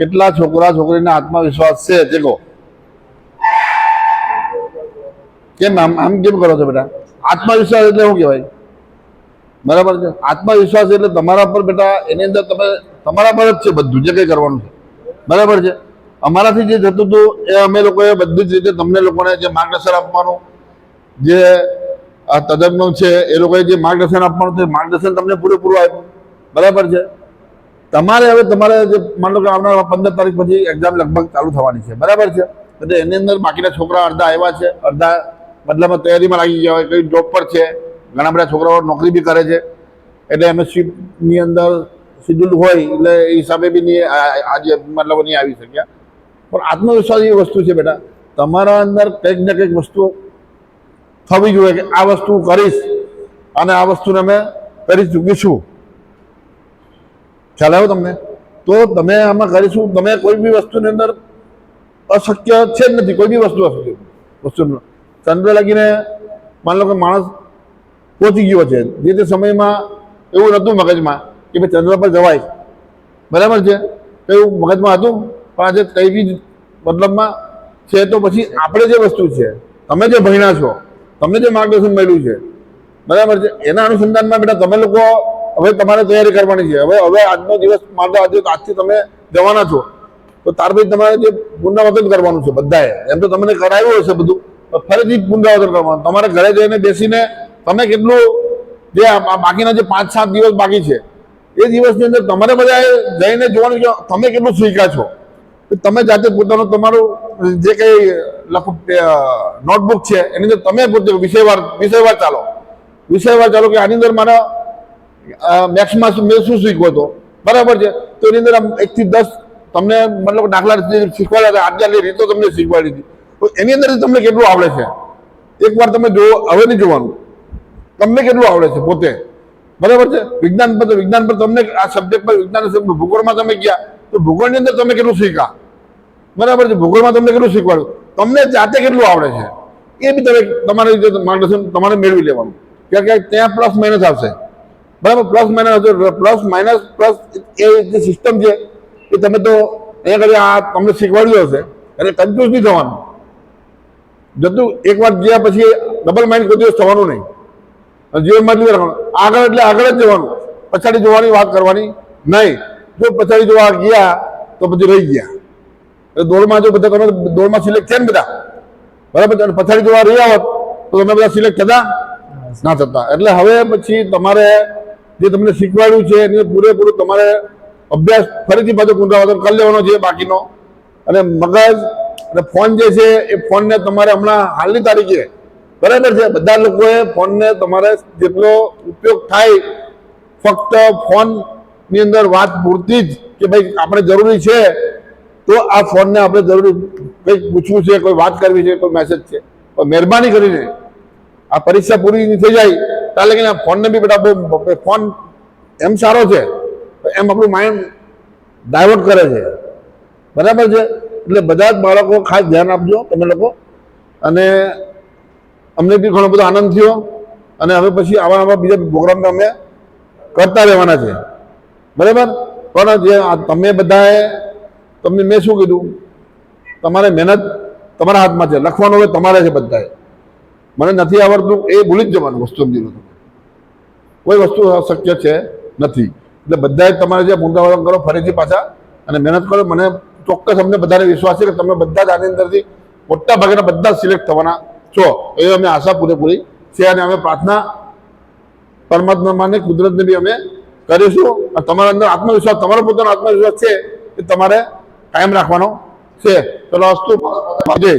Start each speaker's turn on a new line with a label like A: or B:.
A: કેટલા છોકરા છોકરીના આત્મવિશ્વાસ છે? તે કહો કેમ આમ આમ કેમ કરો છો બેટા? આત્મવિશ્વાસ એટલે શું કહેવાય? બરાબર છે? આત્મવિશ્વાસ એટલે તમારા પર બેટા, એની અંદર તમે, તમારા પર જ છે બધું, જે કંઈ કરવાનું છે. બરાબર છે? અમારાથી જે થતું હતું, એ અમે લોકોએ બધી જ રીતે તમને લોકોને જે માર્ગદર્શન આપવાનું, જે આ તજજ્ઞો છે, એ લોકોએ જે માર્ગદર્શન આપવાનું છે માર્ગદર્શન તમને પૂરેપૂરું આપ્યું. બરાબર છે? તમારે હવે તમારે જે લો કે આવનારા પંદર તારીખ પછી એક્ઝામ લગભગ ચાલુ થવાની છે, બરાબર છે? એટલે એની અંદર બાકીના છોકરા અડધા આવ્યા છે, અડધા બદલામાં તૈયારીમાં લાગી ગયા હોય, કઈ જોબ પર છે, ઘણા બધા છોકરાઓ નોકરી બી કરે છે. એટલે શિફ્ટની અંદર શિડ્યુલ હોય, એટલે એ હિસાબે બી નહીં આજે મતલબ નહીં આવી શક્યા. પણ આત્મવિશ્વાસ એવી વસ્તુ છે બેટા, તમારા અંદર કંઈક ને કંઈક વસ્તુ થવી જોઈએ કે આ વસ્તુ કરીશ, અને આ વસ્તુને અમે કરી ચૂકીશું. ખ્યાલ આવ્યો તમને? તો તમે આમાં કરીશું, તમે કોઈ બી વસ્તુની અંદર અશક્ય છે જ નથી, કોઈ બી વસ્તુ અશક્ય. વસ્તુ ચંદ્ર લાગીને માની લો કે માણસ પહોંચી ગયો છે, જે તે સમયમાં એવું નહોતું મગજમાં કે ભાઈ ચંદ્ર પર જવાય. બરાબર છે? એવું મગજમાં હતું? પણ આજે કઈ બી મતલબમાં છે તો પછી આપણે જે વસ્તુ છે, તમે જે ભણ્યા છો, તમને જે માર્ગદર્શન મળ્યું છે, બરાબર છે? એના અનુસંધાનમાં બેટા તમે લોકો હવે તમારે તૈયારી કરવાની છે. હવે હવે આજનો દિવસ માટે આજે આજથી તમે જવાના છો. તો ત્યાર પછી તમારે જે પુનરાવર્તન કરવાનું છે બધાએ, એમ તો તમને કરાવ્યું હશે બધું. ફરીથી પુનરાવર્તન કરવાનું. તમારે ઘરે જઈને બેસીને તમે કેટલું જે બાકીના જે પાંચ, સાત દિવસ બાકી છે, એ દિવસની અંદર તમારે બધાએ જઈને જોવાનું કે તમે કેટલું સ્વીકાર છો. તમે જાતે પોતાનું તમારું જે કંઈ નોટબુક છે, એની અંદર તમે પોતે વિષયવાર વિષયવાર ચાલો. વિષયવાર ચાલો કે આની અંદર મારા મેક્સમાં મેં શું શીખ્યો હતો? બરાબર છે? તો એની અંદર આમ એકથી દસ તમને મતલબ દાખલા શીખવાડ્યા હતા આટલી રીતો તમને શીખવાડી હતી. તો એની અંદર તમને કેટલું આવડે છે? એકવાર તમે જો હવે નહીં જોવાનું. તમને કેટલું આવડે છે પોતે? બરાબર છે? વિજ્ઞાન પર વિજ્ઞાન પર તમને આ સબ્જેક્ટ પર વિજ્ઞાન ભૂગોળમાં તમે ગયા, તો ભૂગોળની અંદર તમે કેટલું શીખ્યા? બરાબર છે? ભૂગોળમાં તમને કેટલું શીખવાડ્યું? તમને જાતે કેટલું આવડે છે? એ બી તમે તમારી રીતે માર્ગદર્શન તમારે મેળવી લેવાનું. કારણ કે ત્યાં પ્લસ માઇનસ આવશે. બરાબર, plus minus plus minus plus એ જે સિસ્ટમ છે, એ તમે તો અહીંયા કરી આ તમને શીખવાડ્યું હશે. એટલે કન્ફ્યુઝ નહીં થવાનું. જતું એક વાર ગયા પછી ડબલ માઇન્ડ કોઈ દિવસ થવાનું નહીં. અને જીવનમાં એટલું રાખવાનું. આગળ એટલે આગળ જ જવાનું. પછાડી જોવાની વાત કરવાની નહીં. જો પછાડી જોવા ગયા, તો પછી રહી ગયા. એટલે દોડમાં જો બધા તમે દોડમાં સિલેક્ટ થયા ને બધા. બરાબર અને પછાડી જોવા રહ્યા હોત, તો તમે બધા સિલેક્ટ થતા ના થતા. એટલે હવે પછી તમારે જે તમને શીખવાડ્યું છે એને પૂરેપૂરું તમારે અભ્યાસ ફરીથી પાછો પુનરાવર્તન કરી લેવાનો છે બાકીનો. અને મગજ અને ફોન જે છે એ ફોનને તમારે હમણાં હાલની તારીખે બરાબર છે, બધા લોકોએ ફોનને તમારે જેટલો ઉપયોગ થાય ફક્ત ફોનની અંદર વાત પૂરતી જ કે ભાઈ આપણે જરૂરી છે, તો આ ફોનને આપણે જરૂરી કંઈક પૂછવું છે, કોઈ વાત કરવી છે, કોઈ મેસેજ છે. તો મહેરબાની કરીને આ પરીક્ષા પૂરી થઈ જાય ત્યારે કે ફોનને બી બહુ ફોન એમ સારો છે એમ આપણું માઇન્ડ ડાયવર્ટ કરે છે. બરાબર છે? એટલે બધા જ બાળકો ખાસ ધ્યાન આપજો તમે લોકો. અને અમને બી ઘણો બધો આનંદ થયો. અને હવે પછી આવા આવા બીજા પ્રોગ્રામ અમે કરતા રહેવાના છે. બરાબર? પણ જે તમે બધાએ તમને મેં શું કીધું? તમારે મહેનત તમારા હાથમાં છે. લખવાનું હવે તમારે છે બધાએ. મને નથી આવડતું, એ ભૂલી જ જવાનું વસ્તુ સમજી લો કોઈ વસ્તુ શક્ય છે નથી. એટલે બધાએ તમારે જે પુનરાવર્તન કરો, ફરીથી પાછા, અને મહેનત કરો. મને ચોક્કસ અમને બધાને વિશ્વાસ છે કે તમે બધા જ આની અંદરથી મોટા ભાગના બધા સિલેક્ટ થવાના છો. એ અમે આશા પૂરેપૂરી છે અને અમે પ્રાર્થના પરમાત્માને, કુદરતને બી અમે કરીશું. અને તમારા અંદર આત્મવિશ્વાસ, તમારો પોતાનો આત્મવિશ્વાસ છે એ તમારે કાયમ રાખવાનો છે. ચલો, અસ્તુ. જય.